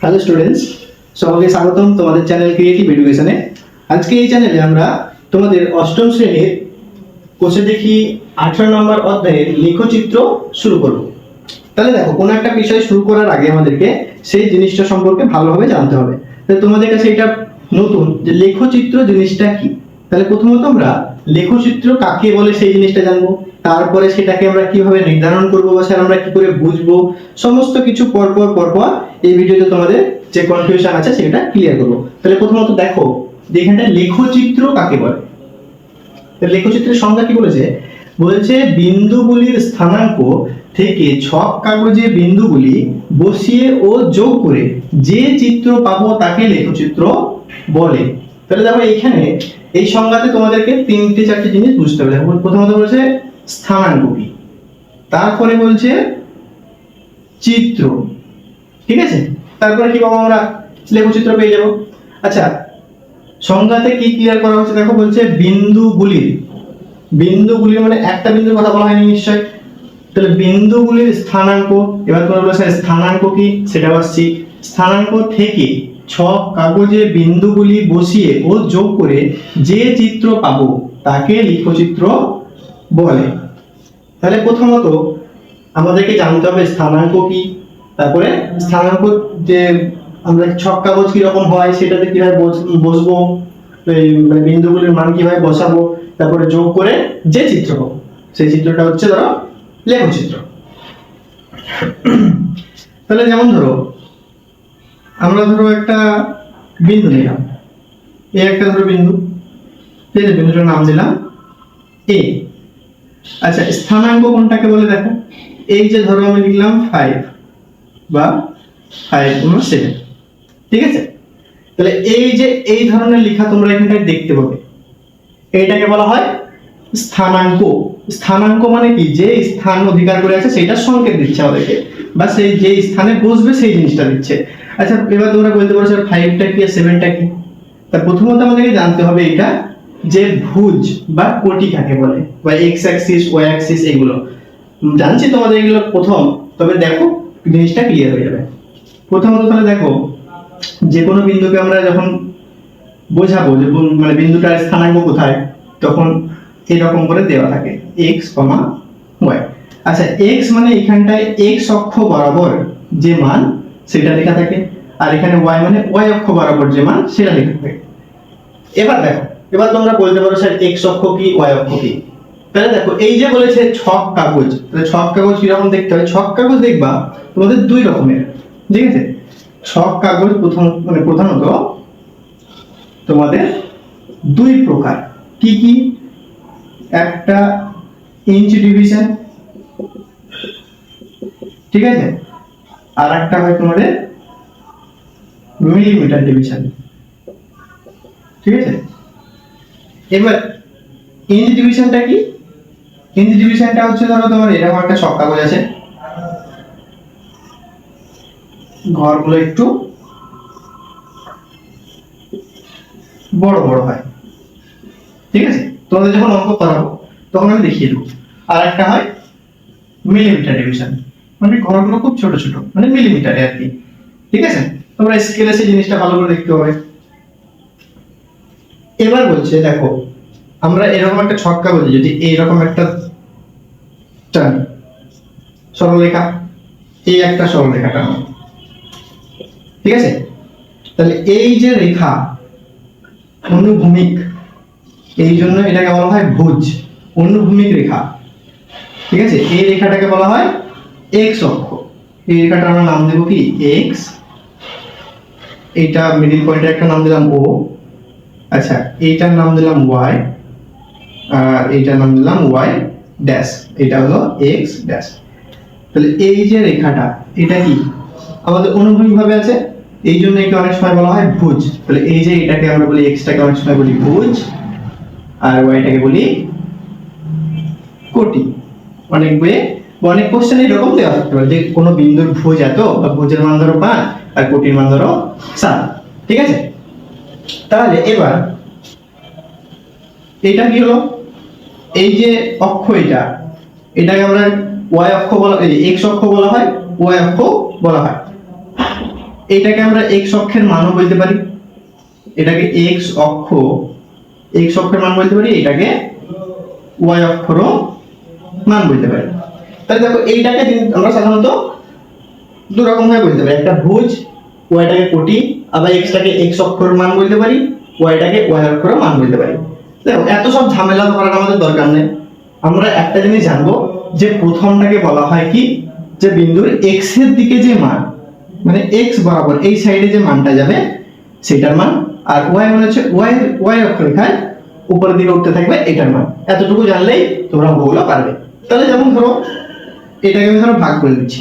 Hello students সকলকে স্বাগতম তোমাদের চ্যানেল ক্রিয়েটিভ এডুকেশনে আজকে এই চ্যানেলে আমরা তোমাদের অষ্টম শ্রেণির কোষে দেখি আঠারো নম্বর অধ্যায়ের লেখচিত্র শুরু করব। তাহলে দেখো, কোনো একটা বিষয় শুরু করার আগে আমাদেরকে সেই জিনিসটা সম্পর্কে ভালোভাবে জানতে হবে। তাহলে তোমাদের কাছে এটা নতুন যে লেখচিত্র জিনিসটা কি? তাহলে প্রথমত আমরা লেখচিত্র কাকে বলে সেই জিনিসটা জানব। তারপরে সেটাকে আমরা কীভাবে নির্ধারণ করব বা স্যার আমরা কি করে বুঝব, সমস্ত কিছু পরপর পরপর এই ভিডিওতে তোমাদের যে কনফিউশন আছে সেটা ক্লিয়ার করব। তাহলে প্রথমত দেখো যে লেখচিত্র কাকে বলে? লেখচিত্রের সংজ্ঞা কি বলেছে? বলছে বিন্দুগুলির স্থানাঙ্ক থেকে ছক কাগজে বিন্দুগুলি বসিয়ে ও যোগ করে যে চিত্র পাবো তাকে লেখচিত্র বলে। তাহলে দেখো এখানে এই সংজ্ঞাতে তোমাদেরকে তিনটে, চারটে জিনিস বুঝতে হবে। প্রথমত বলছে স্থানাঙ্ক কি তারপরে বলছে চিত্র। ঠিক আছে? তারপরে কি পাবো আমরা? লেখচিত্র পেয়ে যাব। আচ্ছা সংজ্ঞাতে কি ক্লিয়ার করা হচ্ছে? দেখো, বলছে বিন্দুগুলির। বিন্দুগুলির মানে একটা বিন্দুর কথা বলা হয়নি নিশ্চয়। তাহলে বিন্দুগুলির স্থানাঙ্ক, এবার তোমরা বলো, স্যার, স্থানাঙ্ক কি? সেটা আসছি। স্থানাঙ্ক থেকে ছক কাগজে বিন্দুগুলি বসিয়ে ও যোগ করে যে চিত্র পাবো, তাকে লিখচিত্র বলে। তাহলে প্রথমত আমাদেরকে জানতে হবে স্থানাঙ্ক কি, তারপরে স্থানাঙ্ক যে আমরা ছক কাগজ কীরকম হয়, সেটাতে কীভাবে বস- বসবো, এই মানে বিন্দুগুলির মান কীভাবে বসাবো, তারপরে যোগ করে যে চিত্র পাবো সেই চিত্রটা হচ্ছে ধরো লেখচিত্র। তাহলে যেমন ধরো, আমরা ধরো একটা বিন্দু নিলাম। এ একটা ধরো বিন্দু ঠিক আছে বিন্দুটার নাম দিলাম, এ। আচ্ছা স্থানাঙ্ক কোনটাকে বলে দেখো? এই যে ধরো আমি লিখলাম ফাইভ বা ফাইভ কোনো সেভেন ঠিক আছে? তাহলে এই যে এই ধরনের লেখা তোমরা এখানটায় দেখতে পাবে। এইটাকে বলা হয় স্থানাঙ্ক। স্থানাঙ্ক মানে কি? যে স্থান অধিকার করে আছে সেটা সংকেত দিচ্ছে আমাদেরকে, বা সেই যে স্থানে বসবে সেই জিনিসটা দিচ্ছে। আচ্ছা এবার তোমরা বলতে পারো স্যার ফাইভটা কি আর সেভেনটা কি? তা প্রথমত আমাদেরকে জানতে হবে এটা যে ভুজ বা কোটি কাকে বলে? বা এক্স অ্যাক্সিস ওয়াই অ্যাক্সিস এগুলো। জানছি তোমাদের এগুলো প্রথম, তবে দেখো, জিনিসটা ক্লিয়ার হয়ে যাবে। প্রথমত তাহলে দেখো, যে কোনো বিন্দুকে আমরা যখন বোঝাবো যে মানে বিন্দুটার স্থানাঙ্ক কোথায়, তখন এরকম করে দেওয়া থাকে এক্স কমা ওয়াই আচ্ছা এক্স মানে এখানটায় এক্স অক্ষ বরাবর যে মান, সেটা লেখা থাকে। আর এখানে ওয়াই মানে ওয়াই অক্ষ বরাবর যে মান, সেটা লেখা থাকে। এবার দেখো এবার তোমরা বলতে পারো, স্যার এক্স অক্ষ কি ওয়াই অক্ষ কি? তাহলে দেখো, এই যে বলেছে ছক কাগজ, তাহলে ছক কাগজ কীরকম দেখতে হয় ছক কাগজ দেখবা, তোমাদের দুই রকমের, ঠিক আছে? ছক কাগজ প্রথম মানে প্রধানত তোমাদের দুই প্রকার। কি কি? একটা ইঞ্চ ডিভিশন ঠিক আছে? আর একটা হয় তোমাদের মিলিমিটার ডিভিশন ঠিক আছে? এবার ইঞ্চ ডিভিশনটা কি? ইঞ্চ ডিভিশনটা হচ্ছে ধরো তোমার, এরকম একটা ছক কাগজ আছে। ঘরগুলো একটু বড় বড় হয়। ঠিক আছে? তোমাদের যখন অঙ্ক করাবো, তখন আমি দেখিয়ে দেবো। আর একটা হয় মিলিমিটার ডিভিশন মানে ঘরগুলো খুব ছোট ছোট মানে মিলিমিটারে আর কি। ঠিক আছে? তোমরা স্কেলে সেই জিনিসটা ভালো করে দেখতে হবে এবার বলছে, দেখো, আমরা এরকম একটা ছক্কা বলি, যদি এইরকম একটা টানি, সরলরেখা, এই একটা সরলরেখা টানো। ঠিক আছে? তাহলে এই যে রেখা অনুভূমিক, এই জন্য এটাকে বলা হয় ভুজ, অনুভূমিক রেখা। ঠিক আছে? এই রেখাটাকে বলা হয় এক্স অক্ষ। এই রেখাটার আমরা নাম দেবো কি? এক্স এইটা মিডিল পয়েন্টের একটা নাম দিলাম ও আচ্ছা এইটার নাম দিলাম ওয়াই আর এইটার নাম দিলাম ওয়াই ড্যাশ এটা হলো এক্স ড্যাশ তাহলে এই যে রেখাটা, এটা কি? আমাদের অনুভূমিক ভাবে আছে? এই জন্য একে অনেক সময় বলা হয় ভুজ। তাহলে এই যে এটাকে আমরা বলি এক্সটাকে অনেক সময় বলি ভুজ, আর ওয়াইটাকে বলি কোটি। অনেক বইয়ে অনেক কোশ্চেন এরকম দেওয়া থাকতে পারে, যে কোনো বিন্দুর ভুজ এত, বা ভুজের মান ধরো পাঁচ, আর কোটির মান ধরো সাত। ঠিক আছে? তাহলে এবার এটা কি হলো? এই যে অক্ষ এটা, এটাকে আমরা ওয়াই অক্ষ বলা, এই এক্স অক্ষ বলা হয় ওয়াই অক্ষ বলা হয়। এইটাকে আমরা এক্স অক্ষের মানও বলতে পারি। এটাকে এক্স অক্ষ এক্স অক্ষের মান বলতে পারি, এটাকে ওয়াই অক্ষরও মান বলতে পারি। তাহলে দেখো এইটাকে আমরা সাধারণত দু রকম ভাবে বলতে পারি, একটা ভুজ ওয়াইটাকে কোটি, আবার এক্সটাকে এক্স অক্ষর মান বলতে পারি ওয়াইটাকে ওয়াই অক্ষর মান বলতে পারি। দেখো, এত সব ঝামেলা করার আমাদের দরকার নেই। আমরা একটা জিনিস জানব, যে প্রথমটাকে বলা হয় কি? যে বিন্দুর এক্সের দিকে যে মান মানে এক্স বরাবর এই সাইডে যে মানটা যাবে, সেটার মান, আর ওয়াই মানে হচ্ছে ওয়াই ওয়াই অক্ষরেখায় উপরের দিকে উঠতে থাকবে এটার মান। এতটুকু জানলেই তোমরা ওগুলো পারবে। তাহলে যেমন ধরো, এটাকে আমি ধরো ভাগ করে দিচ্ছি।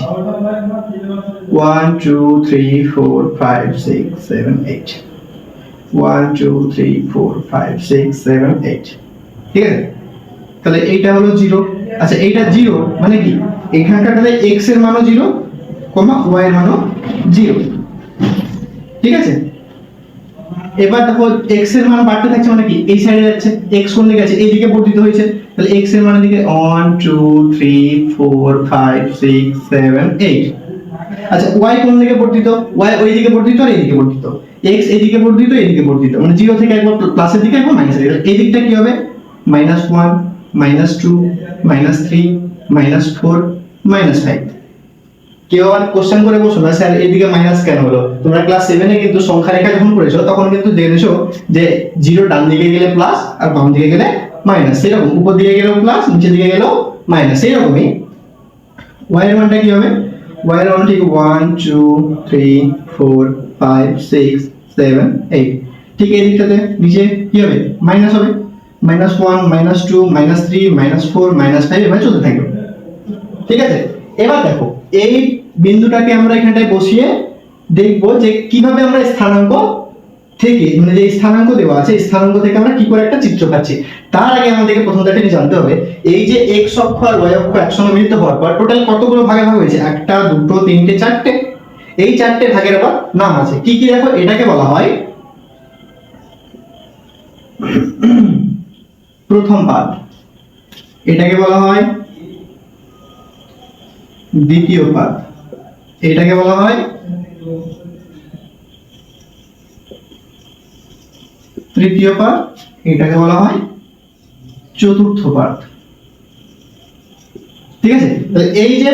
One two three four five six seven eight one two three four five six seven eight ঠিক আছে? তাহলে এইটা হলো জিরো আচ্ছা এইটা জিরো মানে কি? এখানকারটাতে এক্সের মানও জিরো কমা ওয়াই এর মানও জিরো ঠিক আছে? এবার দেখো এক্সের মান বাড়তে থাকছে মানে কি? এই সাইডে যাচ্ছে এক্স কোন দিকে আছে? এইদিকে বর্ধিত হয়েছে। তাহলে এক্সের মানের দিকে one two three four five six seven eight আচ্ছা ওয়াই কোন দিকে বর্ধিত? ওয়াই ওই দিকে বর্ধিত আর এইদিকে বর্ধিত? এক্স এদিকে বর্ধিত, এইদিকে বর্ধিত। মানে জিরো থেকে একবার প্লাসের দিকে একবার মাইনাসের দিকে। এই দিকটা কি হবে? Minus one minus two minus three minus four minus five কেউ আবার কোশ্চেন করে বসো না স্যার এদিকে মাইনাস কেন হলো? তোমরা ক্লাস সেভেনে কিন্তু সংখ্যা রেখা যখন পড়েছো তখন কিন্তু জেনেছো যে জিরো ডান দিকে গেলে প্লাস আর বাম দিকে গেলে মাইনাস সেরকম উপর দিকে গেলেও প্লাস নিচের দিকে গেলেও মাইনাস সেরকমই ওয়াই এর মানটা কি হবে? ওয়াই এর ঠিক one two three four five six seven eight ঠিক এই দিকটাতে নিচে কি হবে? মাইনাস হবে। Minus one minus two minus three minus four minus five এভাবে চলতে থাকবে। ঠিক আছে? এবার দেখো, এই বিন্দুটাকে আমরা এখানটায় বসিয়ে দেখব যে কীভাবে আমরা স্থানাঙ্ক থেকে মানে যে স্থানাঙ্ক দেওয়া আছে স্থানাঙ্ক থেকে আমরা কি করে একটা চিত্র পাচ্ছি? তার আগে আমাদেরকে একটা জিনিস জানতে হবে, এই যে এক্স অক্ষ আর ওয়াই অক্ষ একসঙ্গে মিলিত হওয়ার পর টোটাল কতগুলো ভাগে ভাগ হয়েছে? একটা, দুটো, তিনটে, চারটে। এই চারটে ভাগের আবার নাম আছে। কি কি দেখো? এটাকে বলা হয় প্রথম পাদ। এটাকে বলা হয় দ্বিতীয় পাদ। এটাকে বলা হয় তৃতীয় পাদ এটাকে বলা হয় চতুর্থ পাদ ঠিক আছে? তাহলে এই যে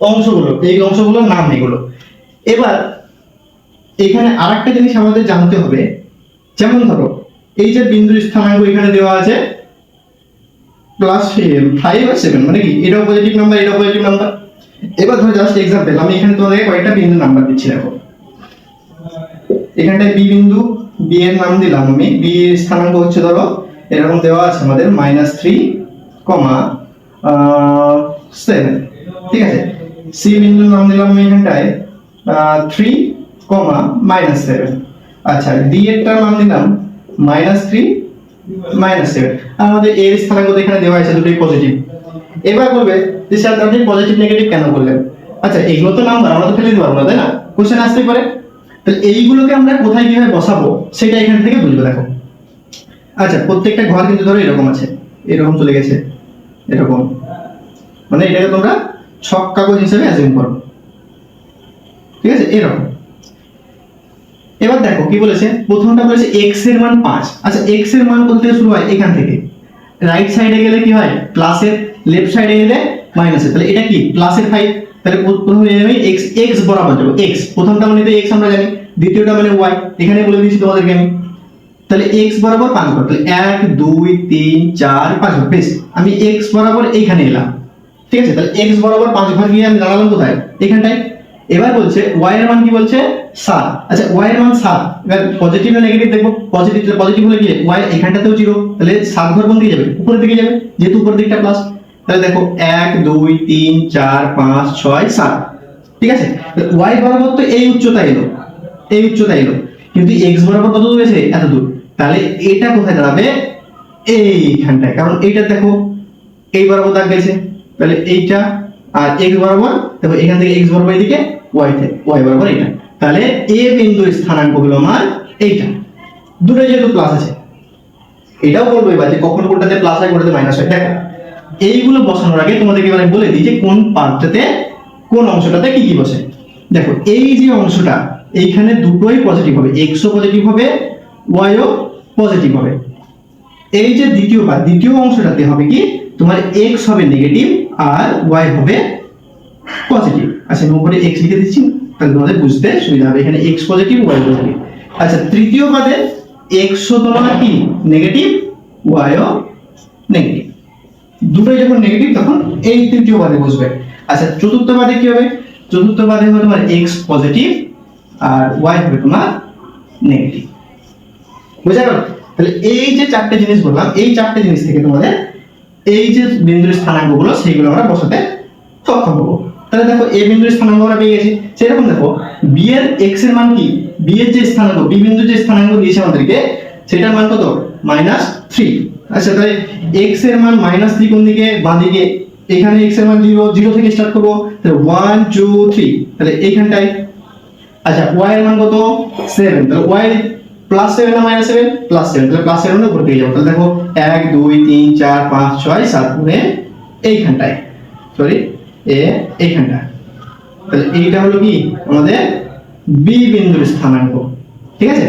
অংশগুলো, এই অংশগুলোর নাম এগুলো। এবার এখানে আরেকটা জিনিস আমাদের জানতে হবে। যেমন ধরো, এই যে বিন্দুর স্থানাঙ্ক এখানে দেওয়া আছে প্লাস ফাইভ আর সেভেন মানে কি? এটাও পজিটিভ নাম্বার এটাও পজিটিভ নাম্বার এবার ধরো জাস্ট এক্সাম্পল আমি এখানে তোমাদেরকে কয়েকটা বিন্দু নাম্বার দিচ্ছি, দেখো। এখানটায় বি বিন্দু বি এর নাম দিলাম আমি। বি স্থানাঙ্ক হচ্ছে ধরো, এরকম দেওয়া আছে আমাদের মাইনাস থ্রি কমা সেভেন ঠিক আছে? সি বিন্দুর নাম দিলাম আমি এখানটায় থ্রি কমা মাইনাস সেভেন আচ্ছা ডি এরটার নাম দিলাম মাইনাস থ্রি মাইনাস সেভেন আর আমাদের এর স্থানাঙ্ক এখানে দেওয়া আছে, দুটোই পজিটিভ এবার বলবে, যে স্যার, আপনি পজিটিভ নেগেটিভ কেন করলেন? আচ্ছা এগুলো তো নাম্বার আমরা তো ফেলে দিতে পারব না, তাই না? কোশ্চেন আসতেই পারে। এইগুলোকে আমরা কোথায় কীভাবে বসাবো, সেটা এখান থেকে বুঝবে, দেখো। আচ্ছা প্রত্যেকটা ঘর কিন্তু ধরো এরকম আছে, এরকম চলে গেছে, এরকম। মানে এটাকে তোমরা ছক কাগজ হিসেবে অ্যাজিউম করো। ঠিক আছে? এরকম। এবার দেখো, কি বলেছে? প্রথমটা বলেছে x এর মান পাঁচ। আচ্ছা x এর মান কোথা থেকে শুরু হয় এখান থেকে। রাইট সাইডে গেলে কি হয়? প্লাসের লেফট সাইডে গেলে মাইনাসের তাহলে এটা কি? প্লাসের ফাইভ তাহলে প্রথমে আমি x x বরাবর যাব। x, প্রথমটা মানে তো x আমরা জানি। দ্বিতীয়টা মানে y, এখানে বলে দিয়েছি তোমাদেরকে আমি। তাহলে x বরাবর পাঁচ ঘর, তাহলে 1 2 3 4 5 ঘর, বেশ। আমি x বরাবর এইখানে এলাম, ঠিক আছে? তাহলে x বরাবর পাঁচ ঘর গিয়ে আমি দাঁড়ালাম কোথায়? এখানটায়। এবার বলছে y এর মান কি বলছে? 7 আচ্ছা y এর মান 7 এবার পজিটিভ না নেগেটিভ দেখব। পজিটিভ পজিটিভ হলে কি y এখানটাতেও 0 তাহলে সাত ঘর কোন দিকে যাবে? উপরের দিকে যাবে, যেহেতু উপরের দিকটা প্লাস তাহলে দেখো 1 2 3 4 5 6 7 ঠিক আছে? y বরাবর তো এই উচ্চতা এলো। এই উচ্চতা এলো কিন্তু এক্স বরাবর কত দূর গেছে এত দূর। তাহলে এটা কোথায় দাঁড়াবে? এইখানটায়। কারণ এইটা দেখো, এই বরাবর দাগ গেছে। তাহলে এইটা আর x বরাবর দেখো এখান থেকে x বরাবর এদিকে ওয়াই থেকে y বরাবর এটা। তাহলে a বিন্দুর স্থানাঙ্ক হলো আমার এইটা। দুটো যেহেতু প্লাস আছে। এটাও বলব এবার যে কখন কোনটাতে প্লাস হয়, কোনটাতে মাইনাস হয়। দেখো, এইগুলো বসানোর আগে তোমাদেরকে এবার বলে দিই যে কোন পার্টটাতে, কোন অংশটাতে কি কি বসে। দেখো, এই যে অংশটা এইখানে দুটোই পজিটিভ হবে এক্সও পজিটিভ হবে ওয়াইও পজিটিভ হবে। এই যে দ্বিতীয় বা দ্বিতীয় অংশটাতে হবে কি? তোমার এক্স হবে নেগেটিভ আর ওয়াই হবে পজিটিভ আচ্ছা আমি উপরে এক্স লিখে দিচ্ছি, তাহলে তোমাদের বুঝতে সুবিধা হবে, এখানে এক্স পজিটিভ ওয়াই পজিটিভ আচ্ছা তৃতীয় পাদে এক্স তোমার কি? নেগেটিভ ওয়াইও নেগেটিভ দুটোই যখন নেগেটিভ তখন এই তৃতীয় পাদে বসবে। আচ্ছা চতুর্থ পাদে কি হবে? চতুর্থ পাদে হবে তোমার এক্স পজিটিভ আর ওয়াই হবে তোমার নেগেটিভ বুঝা গেল? তাহলে এই যে চারটে জিনিস বললাম, এই চারটে জিনিস থেকে তোমাদের এই যে বিন্দুর স্থানাঙ্কগুলো, সেইগুলো আমরা বসাতে সক্ষম হব। তাহলে দেখো এ বিন্দুর স্থানাঙ্ক আমরা পেয়ে গেছি। সেরকম দেখো বি এর এক্সের মান কি? বি এর যে স্থানাঙ্ক বি বিন্দুর যে স্থানাঙ্ক দিয়েছে আমাদেরকে, সেটার মান কত? মাইনাস থ্রি আচ্ছা তাহলে এক্সের মান মাইনাস থ্রি কোন দিকে? বাঁ দিকে। এখানে এক্সের মান জিরো জিরো থেকে স্টার্ট করব। তাহলে ওয়ান টু থ্রি তাহলে এইখানটায় আচ্ছা ওয়াই এর মান কত? সেভেন তাহলে ওয়াই প্লাস সেভেন না মাইনাস সেভেন প্লাস সেভেন তাহলে প্লাস সেভেন উপর পেয়ে যাব। তাহলে দেখো, এক, দুই, তিন, চার, পাঁচ, ছয়, সাত গুণে এইখানটায়। সরি এ এইখানটা তাহলে এইটা হলো কি? আমাদের বি বিন্দুর স্থানাঙ্ক। ঠিক আছে?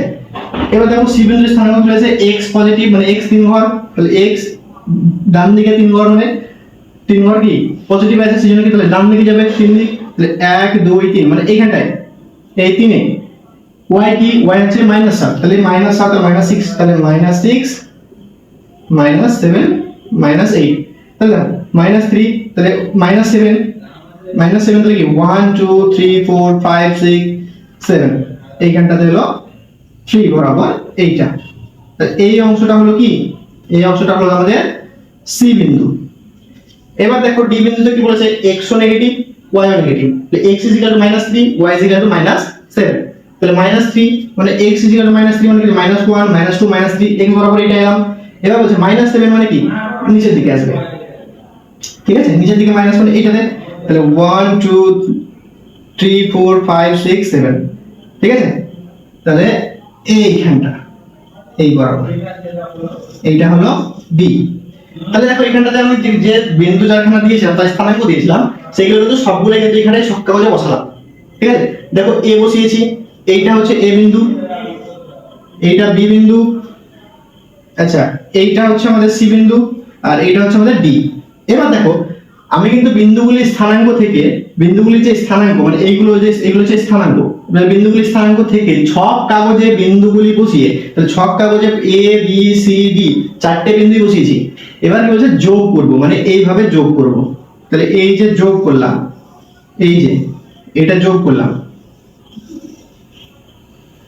এবার দেখো সি বিন্দুর স্থানাঙ্ক চলে আছে এক্স পজিটিভ মানে এক্স তিন ঘর। তাহলে এক্স ডান দিকে তিন ঘর মানে তিন ঘর কি? পজিটিভ আছে সেই কি? তাহলে ডান দিকে যাবে তিন দিক। তাহলে এক, দুই, তিন মানে এইখানটায়। এই তিনে। ওয়াই কি? ওয়াই হচ্ছে মাইনাস সাত। তাহলে মাইনাস সাত আর মাইনাস সিক্স তাহলে minus six minus seven minus eight তাহলে মাইনাস থ্রি তাহলে মাইনাস সেভেন মাইনাস সেভেন তাহলে কি? One two three four five six seven এইখানটাতে হলো থ্রি বরাবর এইটা। এই অংশটা হলো কি? এই অংশটা হলো আমাদের সি বিন্দু। এবার দেখো ডি বিন্দুতে কি বলেছে? X negative Y negative X is equal to minus three Y is equal to minus seven তাহলে মাইনাস থ্রি মানে X is equal to minus three মানে কি? Minus one minus two minus three X বরাবর এটা এলাম। এবার বলছে minus seven মানে কি? নিচের দিকে আসবে। ঠিক আছে? নিচের দিকে মাইনাস মানে এইটাতে তাহলে one two three four five six seven ঠিক আছে? তাহলে এইখানটা, এই বরাবর। এইটা হলো বি তাহলে দেখো, এখানটাতে আমি যে- বিন্দু চারখানা দিয়েছিলাম, তার স্থানাঙ্ক দিয়েছিলাম, সেগুলো কিন্তু সবগুলো কিন্তু এখানে সব কাগজে বসালাম। ঠিক আছে? দেখো এ বসিয়েছি, এইটা হচ্ছে এ বিন্দু, এইটা বি বিন্দু আচ্ছা এইটা হচ্ছে আমাদের সি বিন্দু, আর এইটা হচ্ছে আমাদের ডি এবার দেখো আমি কিন্তু বিন্দুগুলির স্থানাঙ্ক থেকে, বিন্দুগুলির যে স্থানাঙ্ক মানে এইগুলো যে এগুলো হচ্ছে স্থানাঙ্ক এবার বিন্দুগুলির স্থানাঙ্ক থেকে ছক কাগজে বিন্দুগুলি বসিয়ে, তাহলে ছক কাগজে এ বি সি ডি চারটে বিন্দু বসিয়েছি। এবার কি বলছে? যোগ করব মানে এইভাবে যোগ করব। তাহলে এই যে যোগ করলাম, এই যে, এটা যোগ করলাম।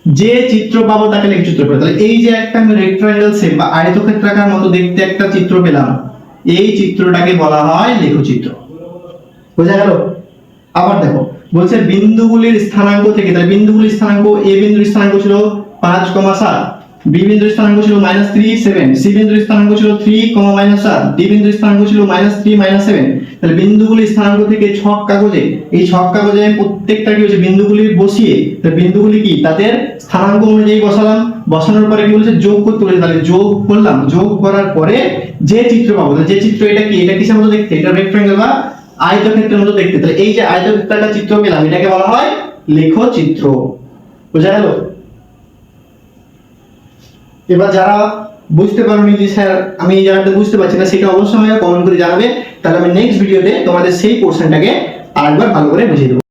যে চিত্র পাবো তাকে লেখ চিত্র পেলাম তাহলে এই যে একটা আমি রেক্টাঙ্গেল শেপ বা আয়তক্ষেত্রাকার মতো দেখতে একটা চিত্র পেলাম এই চিত্রটাকে বলা হয় লেখচিত্র। বোঝা গেল? আবার দেখো, বলছে বিন্দুগুলির স্থানাঙ্ক থেকে তার বিন্দুগুলির স্থানাঙ্ক, এ বিন্দুর স্থানাঙ্ক ছিল পাঁচ কমা সাত। বি বিন্দুর স্থানাঙ্ক ছিল মাইনাস থ্রি সেভেন সি বিন্দুর স্থানাঙ্ক ছিল থ্রি কমা মাইনাস ডি বিন্দুর স্থানাঙ্ক ছিল মাইনাস থ্রি মাইনাস সেভেন তাহলে বিন্দুগুলির স্থানাঙ্ক থেকে ছক কাগজে, এই ছক কাগজে আমি প্রত্যেকটা কি হচ্ছে বিন্দুগুলি বসিয়ে তাহলে বিন্দুগুলি কি? তাদের স্থানাঙ্ক অনুযায়ী বসালাম। বসানোর পরে কি বলেছে? যোগ করতে বলেছে। তাহলে যোগ করলাম। যোগ করার পরে যে চিত্র পাবো যে চিত্র, এটা কি? এটা কিসের মতো দেখতে? এটা রেক্টাঙ্গেল বা আয়তক্ষেত্রের মতো দেখতে। তাহলে এই যে আয়তক্ষেত্রাকার চিত্র পেলাম, এটাকে বলা হয় লেখচিত্র। বোঝা গেল? এবার যারা বুঝতে পারোনি যে, স্যার, আমি এই জায়গাটা বুঝতে পারছি না, সেটা অবশ্যই আমাকে কমেন্ট করে জানাবে। তাহলে আমি নেক্সট ভিডিওতে তোমাদের সেই পোর্শনটাকে আরেকবার ভালো করে বুঝিয়ে দেবো।